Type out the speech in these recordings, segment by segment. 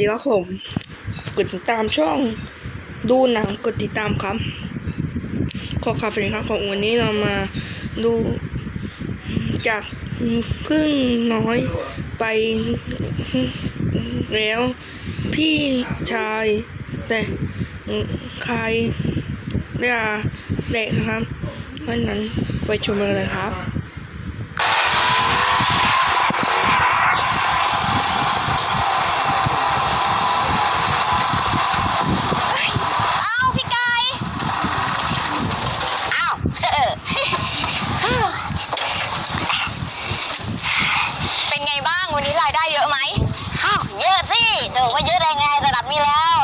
ดีครับผม กดติดตามช่องดูหนังกดติดตามครับ ขอข่าวสวัสดีครับของวันนี้เรามาดูจากพึ่งน้อยไปแล้ว พี่ชายแต่ใครเรียกเด็กครับเพราะนั้นไปชมกันเลยครับ อ้าวพี่ไก่ อ้าว เป็นไงบ้างวันนี้รายได้เยอะไหม อ้าวเยอะ สิโถว่าเยอะได้ไงระดับนี้แล้ว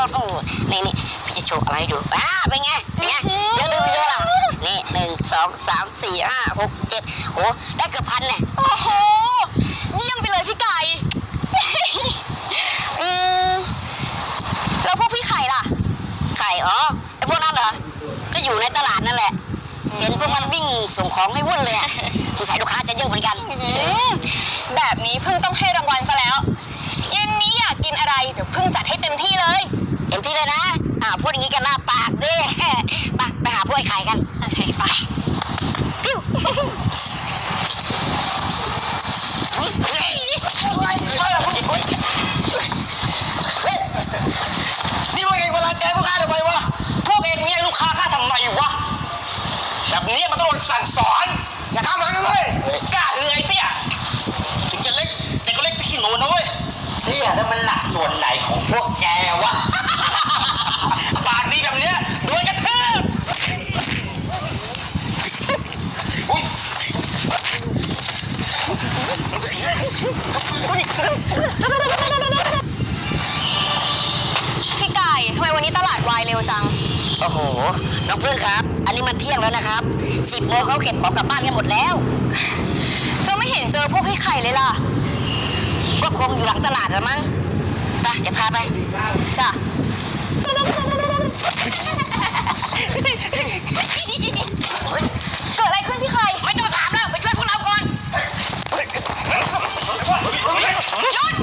นี่นี่พี่จะโชว์อะไรให้ดูอ่าเป็นไงเป็นไงเยอะดูไม่เยอะล่ะนี่หนึ่งสองสามสี่ห้าหกเจ็ดโหได้เกือบพันเนี่ยโอ้โหเยี่ยมไปเลยพี่ไก่อืมแล้วพวกพี่ไข่ล่ะ ไข่อ๋อไอพวกนั้นเหรอก็อยู่ในตลาดนั่นแหละเห็นพวกมันวิ่งส่งของให้วุ่นเลยสงสัยลูกค้าจะเยอะเหมือนกัน แบบนี้เพึ่งต้องให้รางวัลซะแล้ว เย็นนี้อยากกินอะไร เดี๋ยวพึ่งจัดให้เต็มที่เลย เต็มที่เลยนะอ่าพูดอย่างนี้กันหน้าปากดิ ไปไปหาพวกไอ้ไข่กัน โอเคไป ปิ้ว นี่พวกเองเวลาแกพวกข้าทำไมวะ พวกเองเนี่ยลูกค้าข้าทำไมวะ แบบนี้มันต้องโดนสั่งสอน อย่าทำอะไรกันเลยกล้าเอือยเตี้ยถึงจะเล็กแต่ก็เล็กไปขี้หนูนะเว้ยเตี้ยแล้วมันหนักส่วนไหนของพวกแกวะ ปากดีแบบเนี้ยโดนกระทืบอุ๊ยพี่ไก่ทำไมวันนี้ตลาดวายเร็วจัง โอ้โห น้องเพื่อนครับ อันนี้มันเที่ยงแล้วนะครับสิบโมงเขาเก็บของกลับบ้านกันหมดแล้วเราไม่เห็นเจอพวกพี่ไข่เลยล่ะ ก็คงอยู่หลังตลาดแล้วมั้งไปเดี๋ยวพาไปจ้ะเกิดอะไรขึ้นพี่ไข่ไม่ต้องถามแล้วไปช่วยพวกเราก่อนหยุด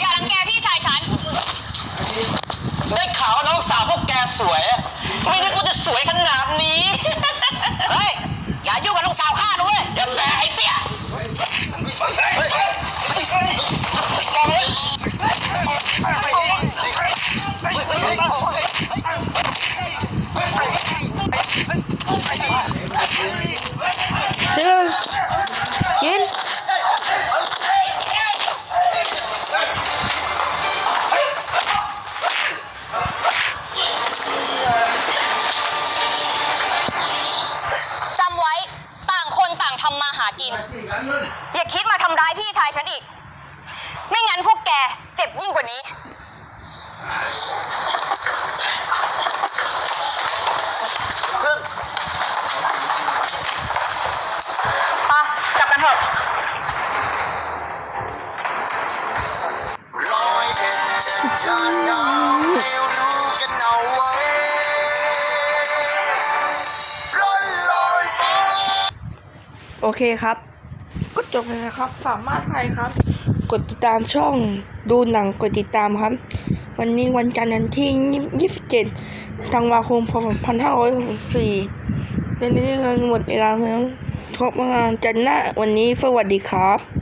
อย่ารังแกพี่ชายฉัน ได้ข่าวว่าน้องสาวพวกแกสวย ไม่นึกว่าจะสวยขนาดางทำมาหากิน อย่าคิดมาทำร้ายพี่ชายฉันอีก ไม่งั้นพวกแกเจ็บยิ่งกว่านี้ ปะกลับกันเถอะ โอเคครับ ก็จบเลยนะครับ สามารถใครครับ กดติดตามช่องดูหนังกดติดตามครับ วันนี้วันจันทร์ที่ยี่สิบเจ็ดธันวาคมพศ2564ตอนนี้เราหมดเวลาแล้วพบกันจันทร์หน้าวันนี้สวัสดีครับ